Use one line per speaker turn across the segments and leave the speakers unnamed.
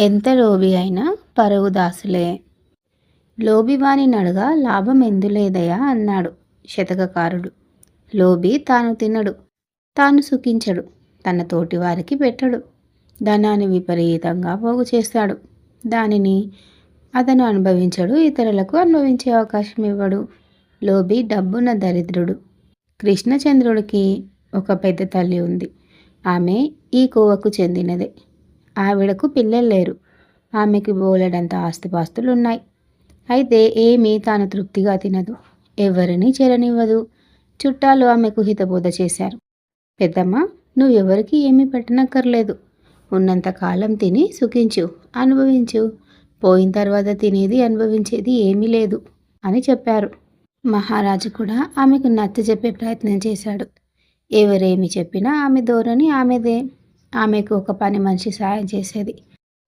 ఎంత లోబి అయినా పరువు దాసులే. లోబివాని నడగా లాభం ఎందులేదయా అన్నాడు శతకకారుడు. లోబి తాను తినడు తాను సుఖించడు తన తోటి వారికి పెట్టడు ధనాన్ని విపరీతంగా పోగు చేస్తాడు. దానిని అతను అనుభవించడు ఇతరులకు అనుభవించే అవకాశం ఇవ్వడు. లోబి డబ్బున్న దరిద్రుడు. కృష్ణచంద్రుడికి ఒక పెద్ద తల్లి ఉంది. ఆమె ఈ కోవకు చెందినదే. ఆవిడకు పిల్లలు లేరు. ఆమెకు బోలెడంత ఆస్తిపాస్తులు ఉన్నాయి అయితే ఏమీ తాను తృప్తిగా తినదు. ఎవరిని చేరనివ్వదు. చుట్టాలు ఆమెకు హితబోధ చేశారు. పెద్దమ్మ నువ్వు ఎవరికి ఏమీ పెట్టనక్కర్లేదు. ఉన్నంత కాలం తిని సుఖించు అనుభవించు. పోయిన తర్వాత తినేది అనుభవించేది ఏమీ లేదు అని చెప్పారు. మహారాజు కూడా ఆమెకు నచ్చ చెప్పే ప్రయత్నం చేశాడు. ఎవరేమి చెప్పినా ఆమె ధోరణి ఆమెదే. ఆమెకు ఒక పని మనిషి సాయం చేసేది.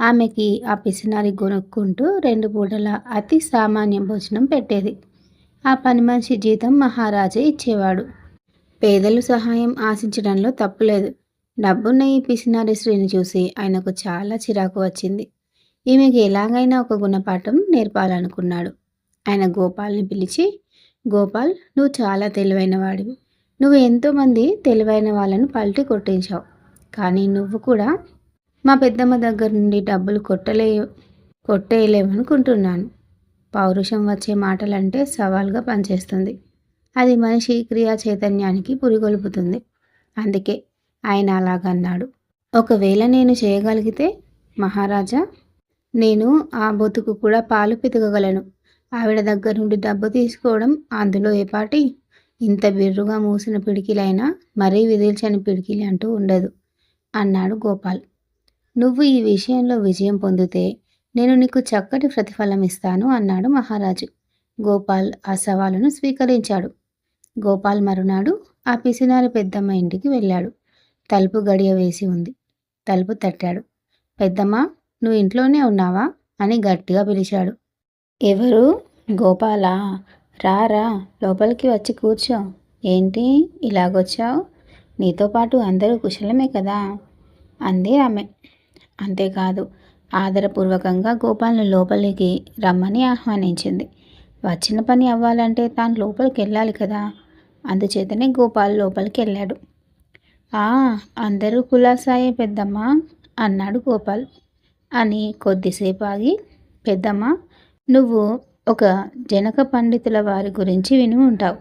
ఆమెకి ఆ పిసినారి కొనుక్కుంటూ రెండు పూటల అతి సామాన్య భోజనం పెట్టేది. ఆ పని మనిషి జీతం మహారాజే ఇచ్చేవాడు. పేదలు సహాయం ఆశించడంలో తప్పులేదు. డబ్బున్న ఈ పిసినారి శ్రీని చూసి ఆయనకు చాలా చిరాకు వచ్చింది. ఈమెకి ఎలాగైనా ఒక గుణపాఠం నేర్పాలనుకున్నాడు. ఆయన గోపాల్ని పిలిచి గోపాల్ నువ్వు చాలా తెలివైన వాడివి నువ్వు ఎంతోమంది తెలివైన వాళ్ళను పల్టి కొట్టించావు. కానీ నువ్వు కూడా మా పెద్దమ్మ దగ్గర నుండి డబ్బులు కొట్టలే కొట్టేయలేమనుకుంటున్నాను పౌరుషం వచ్చే మాటలంటే సవాల్గా పనిచేస్తుంది. అది మనిషి క్రియా చైతన్యానికి పురిగొల్పుతుంది. అందుకే ఆయన అలాగన్నాడు. ఒకవేళ నేను చేయగలిగితే మహారాజా నేను ఆ బొతుకు కూడా పాలు పితకగలను. ఆవిడ దగ్గర నుండి డబ్బు తీసుకోవడం అందులో ఏపాటి ఇంత బిర్రుగా మూసిన పిడికిలైనా మరీ విదిల్చని పిడికిలి అంటూ ఉండదు. అన్నాడు గోపాల్. నువ్వు ఈ విషయంలో విజయం పొందితే నేను నీకు చక్కటి ప్రతిఫలం ఇస్తాను అన్నాడు మహారాజు. గోపాల్ ఆ సవాలును స్వీకరించాడు. గోపాల్ మరునాడు ఆ పిసినారి పెద్దమ్మ ఇంటికి వెళ్ళాడు. తలుపు గడియ వేసి ఉంది. తలుపు తట్టాడు. పెద్దమ్మ నువ్వు ఇంట్లోనే ఉన్నావా? అని గట్టిగా పిలిచాడు. ఎవరు? గోపాలా? రా రా లోపలికి వచ్చి కూర్చో. ఏంటి? ఇలాగొచ్చావు? నీతో పాటు అందరూ కుశలమే కదా? అంది ఆమె. అంతేకాదు ఆదరపూర్వకంగా గోపాల్ని లోపలికి రమ్మని ఆహ్వానించింది. వచ్చిన పని అవ్వాలంటే తాను లోపలికి వెళ్ళాలి కదా? అందుచేతనే గోపాల్ లోపలికి వెళ్ళాడు ఆ అందరూ కులాసాయే పెద్దమ్మ అన్నాడు గోపాల్. అని కొద్దిసేపు ఆగి పెద్దమ్మ నువ్వు ఒక జనక పండితుల వారి గురించి విని ఉంటావు.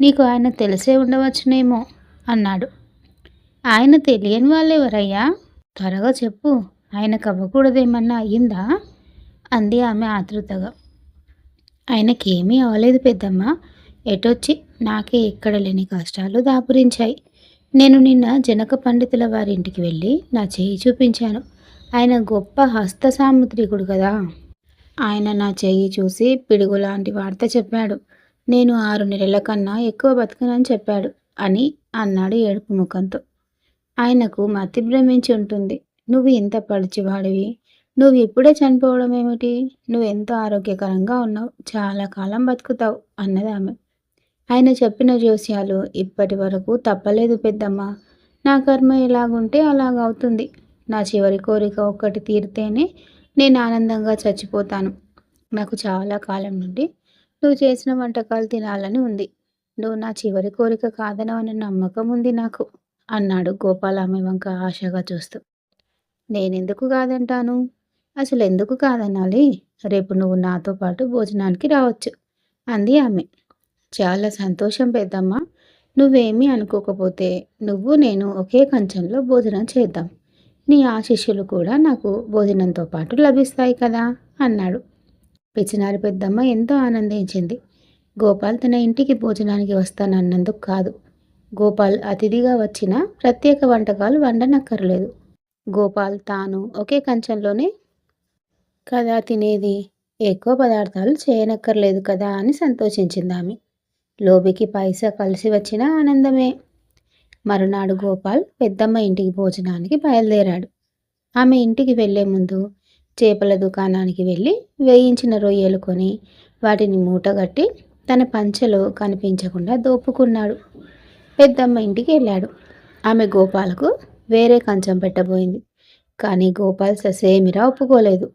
నీకు ఆయన తెలిసే ఉండవచ్చునేమో. అన్నాడు. ఆయన తెలియని వాళ్ళు ఎవరయ్యా త్వరగా చెప్పు ఆయనకు అవ్వకూడదేమన్నా అయ్యిందా? అంది ఆమె ఆతృతగా ఆయనకేమీ అవ్వలేదు పెద్దమ్మ. ఎటొచ్చి? నాకే ఎక్కడ లేని కష్టాలు దాపురించాయి. నేను నిన్న జనక పండితుల వారి ఇంటికి వెళ్ళి నా చేయి చూపించాను. ఆయన గొప్ప హస్త సాముద్రికుడు కదా. ఆయన నా చెయ్యి చూసి పిడుగు లాంటి వార్త చెప్పాడు. నేను ఆరు నెలల కన్నా ఎక్కువ బతకనని చెప్పాడు. అని అన్నాడు ఏడుపు ముఖంతో. ఆయనకు మతి భ్రమించి ఉంటుంది. నువ్వు ఇంత పడిచివాడివి. నువ్వు ఇప్పుడే చనిపోవడం ఏమిటి? నువ్వు ఎంతో ఆరోగ్యకరంగా ఉన్నావు. చాలా కాలం బతుకుతావు అన్నది ఆమె. ఆయన చెప్పిన జోస్యాలు ఇప్పటి వరకు తప్పలేదు పెద్దమ్మ. నా కర్మ ఎలాగుంటే అలాగవుతుంది నా చివరి కోరిక ఒక్కటి తీరితేనే నేను ఆనందంగా చచ్చిపోతాను. నాకు చాలా కాలం నుండి నువ్వు చేసిన వంటకాలు తినాలని ఉంది. నువ్వు నా చివరి కోరిక కాదనవని నమ్మకం ఉంది నాకు అన్నాడు గోపాలామె వంక ఆశగా చూస్తూ. నేనెందుకు కాదంటాను? అసలు ఎందుకు కాదనాలి? రేపు నువ్వు నాతో పాటు భోజనానికి రావచ్చు అంది ఆమె. చాలా సంతోషం పెద్దమ్మ నువ్వేమీ అనుకోకపోతే నువ్వు నేను ఒకే కంచంలో భోజనం చేద్దాం. నీ ఆశిష్యులు కూడా నాకు భోజనంతో పాటు లభిస్తాయి కదా అన్నాడు. పిచ్చినారి పెద్దమ్మ ఎంతో ఆనందించింది. గోపాల్ తన ఇంటికి భోజనానికి వస్తానన్నందుకు కాదు. గోపాల్ అతిథిగా వచ్చిన ప్రత్యేక వంటకాలు వండనక్కర్లేదు. గోపాల్ తాను ఒకే కంచంలోనే కదా తినేది? ఎక్కువ పదార్థాలు చేయనక్కర్లేదు కదా అని సంతోషించింది ఆమె. లోబికి పైసా కలిసి వచ్చిన ఆనందమే. మరునాడు గోపాల్ పెద్దమ్మ ఇంటికి భోజనానికి బయలుదేరాడు. ఆమె ఇంటికి వెళ్ళే ముందు చేపల దుకాణానికి వెళ్ళి వేయించిన రొయ్యలు కొని వాటిని మూటగట్టి తన పంచెలో కనిపించకుండా దోపుకున్నాడు. పెద్దమ్మ ఇంటికి వెళ్ళాడు. ఆమె గోపాలకు వేరే కంచం పెట్టబోయింది. కానీ గోపాల్ ససేమిరా ఒప్పుకోలేదు.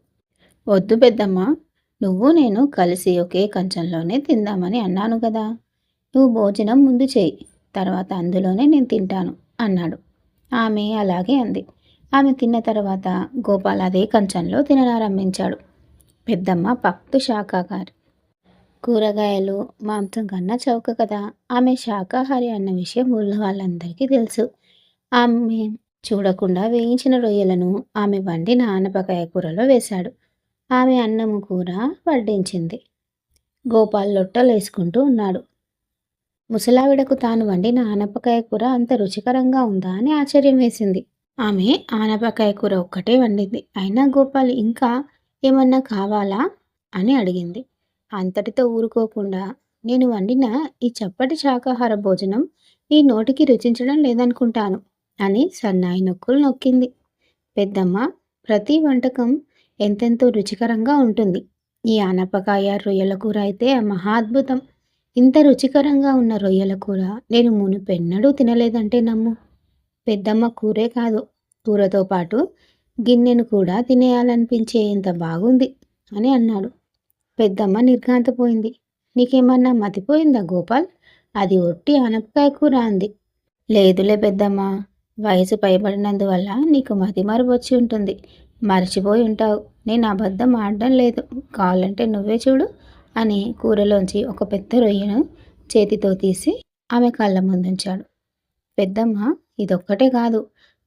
వద్దు పెద్దమ్మ నువ్వు నేను కలిసి ఒకే కంచంలోనే తిందామని అన్నాను కదా. నువ్వు భోజనం ముందు చేయి తర్వాత అందులోనే నేను తింటాను అన్నాడు. ఆమె అలాగే అంది. ఆమె తిన్న తర్వాత గోపాల్ అదే కంచంలో తిననారంభించాడు. పెద్దమ్మ పక్తు శాకాహారి కూరగాయలు మాంసం కన్నా చౌక కదా. ఆమె శాకాహారి అన్న విషయం ఊళ్ళో వాళ్ళందరికీ తెలుసు. ఆమె చూడకుండా వేయించిన రొయ్యలను ఆమె వండిన ఆనపకాయ కూరలో వేశాడు. ఆమె అన్నము కూర వడ్డించింది. గోపాల్ లొట్టలు వేసుకుంటూ ఉన్నాడు. ముసలావిడకు తాను వండిన ఆనపకాయ కూర అంత రుచికరంగా ఉందా అని ఆశ్చర్యం వేసింది. ఆమె ఆనపకాయ కూర ఒక్కటే వండింది. అయినా గోపాల్ ఇంకా ఏమన్నా కావాలా అని అడిగింది. అంతటితో ఊరుకోకుండా నేను వండిన ఈ చప్పటి శాకాహార భోజనం నీ నోటికి రుచించడం లేదనుకుంటాను అని సన్నాయి నొక్కులు నొక్కింది. పెద్దమ్మ ప్రతి వంటకం ఎంతెంతో రుచికరంగా ఉంటుంది. ఈ ఆనపకాయ రొయ్యల కూర అయితే మహాద్భుతం. ఇంత రుచికరంగా ఉన్న రొయ్యల కూర నేను మునుపెన్నడూ తినలేదంటే నమ్ము. పెద్దమ్మ కూరే కాదు కూరతో పాటు గిన్నెను కూడా తినేయాలనిపించేంత బాగుంది అని అన్నాడు. పెద్దమ్మ నిర్ఘాంతపోయింది. నీకేమన్నా మతిపోయిందా గోపాల్? అది ఒట్టి ఆనపకాయ కూర అంది. లేదులే పెద్దమ్మ వయసు పైబడినందువల్ల నీకు మతి వచ్చి ఉంటుంది. మర్చిపోయి ఉంటావు. నేను అబద్ధం ఆడడం లేదు. కావాలంటే నువ్వే చూడు అని కూరలోంచి ఒక పెద్ద రొయ్యను చేతితో తీసి ఆమె కళ్ళ ముందుంచాడు. పెద్దమ్మ ఇదొక్కటే కాదు.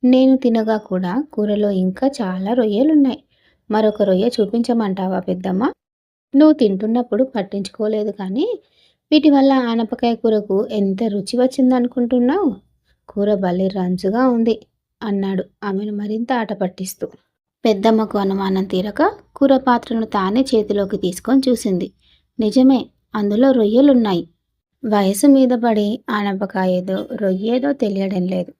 నేను తినగా కూడా కూరలో ఇంకా చాలా రొయ్యలున్నాయి. మరొక రొయ్య చూపించమంటావా పెద్దమ్మ? నువ్వు తింటున్నప్పుడు పట్టించుకోలేదు కానీ వీటి వల్ల ఆనపకాయ కూరకు ఎంత రుచి వచ్చిందనుకుంటున్నావు? కూర భలే రంజుగా ఉంది అన్నాడు ఆమెను మరింత ఆట పట్టిస్తూ. పెద్దమ్మకు అనుమానం తీరక కూర పాత్రను తానే చేతిలోకి తీసుకొని చూసింది. నిజమే అందులో రొయ్యలున్నాయి. వయసు మీద పడి ఆనపకాయేదో రొయ్యేదో తెలియడం లేదు.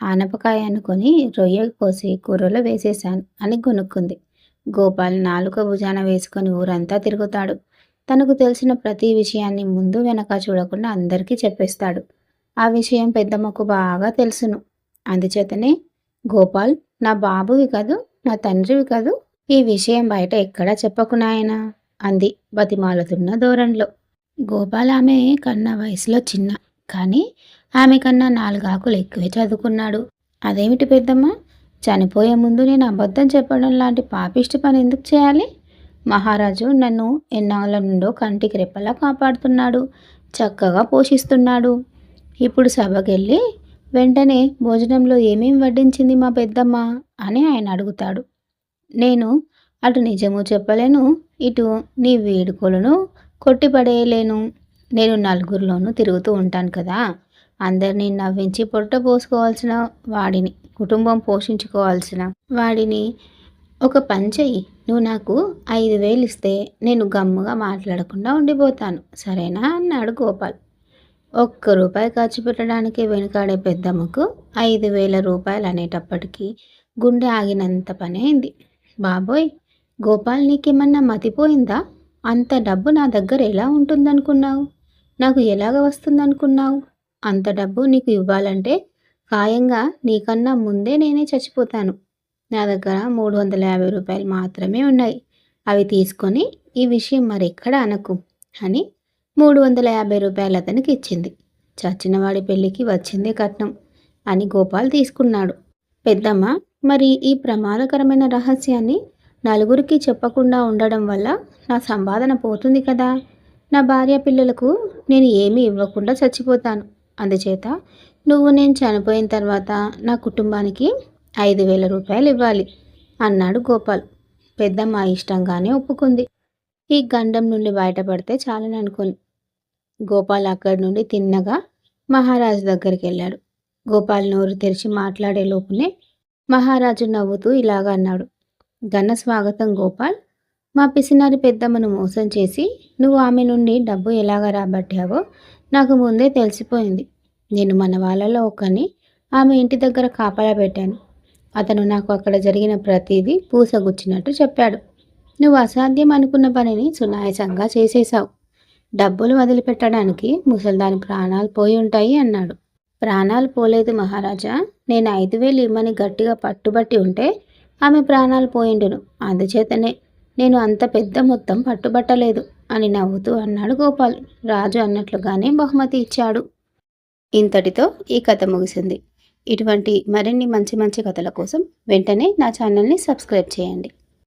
ఆనపకాయ అనుకుని రొయ్య కోసి కూరలో వేసేశాను అని కొనుక్కుంది గోపాల్ నాలుక భుజాన వేసుకొని ఊరంతా తిరుగుతాడు. తనకు తెలిసిన ప్రతి విషయాన్ని ముందు వెనక చూడకుండా అందరికీ చెప్పేస్తాడు. ఆ విషయం పెద్దమ్మకు బాగా తెలుసును. అందుచేతనే గోపాల్ నా బాబువి కాదు నా తండ్రివి కాదు? ఈ విషయం బయట ఎక్కడా చెప్పకునాయనా అంది బతిమాలుతున్న ధోరణిలో. గోపాల్ ఆమె కన్నా వయసులో చిన్న కానీ ఆమె కన్నా నాలుగాకులు ఎక్కువే చదువుకున్నాడు. అదేమిటి పెద్దమ్మ? చనిపోయే ముందు నేను అబద్ధం చెప్పడం లాంటి పాపిష్టి పని ఎందుకు చేయాలి? మహారాజు నన్ను ఎన్నాళ్ళ నుండో కంటికి రెప్పలా కాపాడుతున్నాడు చక్కగా పోషిస్తున్నాడు. ఇప్పుడు సభకెళ్ళి వెంటనే భోజనంలో ఏమేం వడ్డించింది మా పెద్దమ్మ అని ఆయన అడుగుతాడు. నేను అటు నిజము చెప్పలేను ఇటు నీ వేడుకలను కొట్టిపడేయలేను. నేను నలుగురిలోనూ తిరుగుతూ ఉంటాను కదా. అందరినీ నవ్వించి పొట్ట పోసుకోవాల్సిన వాడిని కుటుంబం పోషించుకోవాల్సిన వాడిని. ఒక పని చెయ్యి నువ్వు నాకు ఐదు వేలు ఇస్తే నేను గమ్ముగా మాట్లాడకుండా ఉండిపోతాను సరేనా? అన్నాడు గోపాల్. ఒక్క రూపాయి ఖర్చు పెట్టడానికి వెనుకాడే పెద్దమ్మకు ఐదు వేల రూపాయలు అనేటప్పటికీ గుండె ఆగినంత పని అయింది బాబోయ్ గోపాల్ నీకేమన్నా మతిపోయిందా? అంత డబ్బు నా దగ్గర ఎలా ఉంటుందనుకున్నావు? నాకు ఎలాగ వస్తుందనుకున్నావు? అంత డబ్బు నీకు ఇవ్వాలంటే ఖాయంగా నీకన్నా ముందే నేనే చచ్చిపోతాను. నా దగ్గర మూడు వందల యాభై రూపాయలు మాత్రమే ఉన్నాయి. అవి తీసుకొని ఈ విషయం మరెక్కడ అనకు అని మూడు వందల యాభై రూపాయలు అతనికి ఇచ్చింది. చచ్చినవాడి పెళ్ళికి వచ్చిందే కట్నం అని గోపాల్ తీసుకున్నాడు. పెద్దమ్మ మరి ఈ ప్రమాదకరమైన రహస్యాన్ని నలుగురికి చెప్పకుండా ఉండడం వల్ల నా సంపాదన పోతుంది కదా? నా భార్య పిల్లలకు నేను ఏమీ ఇవ్వకుండా చచ్చిపోతాను. అందుచేత నువ్వు నేను చనిపోయిన తర్వాత నా కుటుంబానికి ఐదు వేల రూపాయలు ఇవ్వాలి అన్నాడు గోపాల్. పెద్దమ్మ ఇష్టంగానే ఒప్పుకుంది. ఈ గండం నుండి బయటపడితే చాలని అనుకుని గోపాల్ అక్కడి నుండి తిన్నగా మహారాజు దగ్గరికి వెళ్ళాడు. గోపాల్ నోరు తెరిచి మాట్లాడే లోపునే మహారాజు నవ్వుతూ ఇలాగ అన్నాడు. ఘన స్వాగతం గోపాల్. మా పిసినారి పెద్దమ్మను మోసం చేసి నువ్వు ఆమె నుండి డబ్బు ఎలాగ రాబట్టావో నాకు ముందే తెలిసిపోయింది. నేను మన వాళ్ళలో ఒకని ఆమె ఇంటి దగ్గర కాపలా పెట్టాను. అతను నాకు అక్కడ జరిగిన ప్రతిదీ పూసగుచ్చినట్టు చెప్పాడు. నువ్వు అసాధ్యం అనుకున్న పనిని సునాయసంగా చేసేశావు. డబ్బులు వదిలిపెట్టడానికి ముసల్దాని ప్రాణాలు పోయి ఉంటాయి అన్నాడు. ప్రాణాలు పోలేదు మహారాజా. నేను ఐదు వేలు ఇమ్మని గట్టిగా పట్టుబట్టి ఉంటే ఆమె ప్రాణాలు పోయిండును. అందుచేతనే నేను అంత పెద్ద మొత్తం పట్టుబట్టలేదు. అని నవ్వుతూ అన్నాడు గోపాల్. రాజు అన్నట్లుగానే బహుమతి ఇచ్చాడు. ఇంతటితో ఈ కథ ముగిసింది. ఇటువంటి మరిన్ని మంచి మంచి కథల కోసం వెంటనే నా ఛానల్ని సబ్స్క్రైబ్ చేయండి.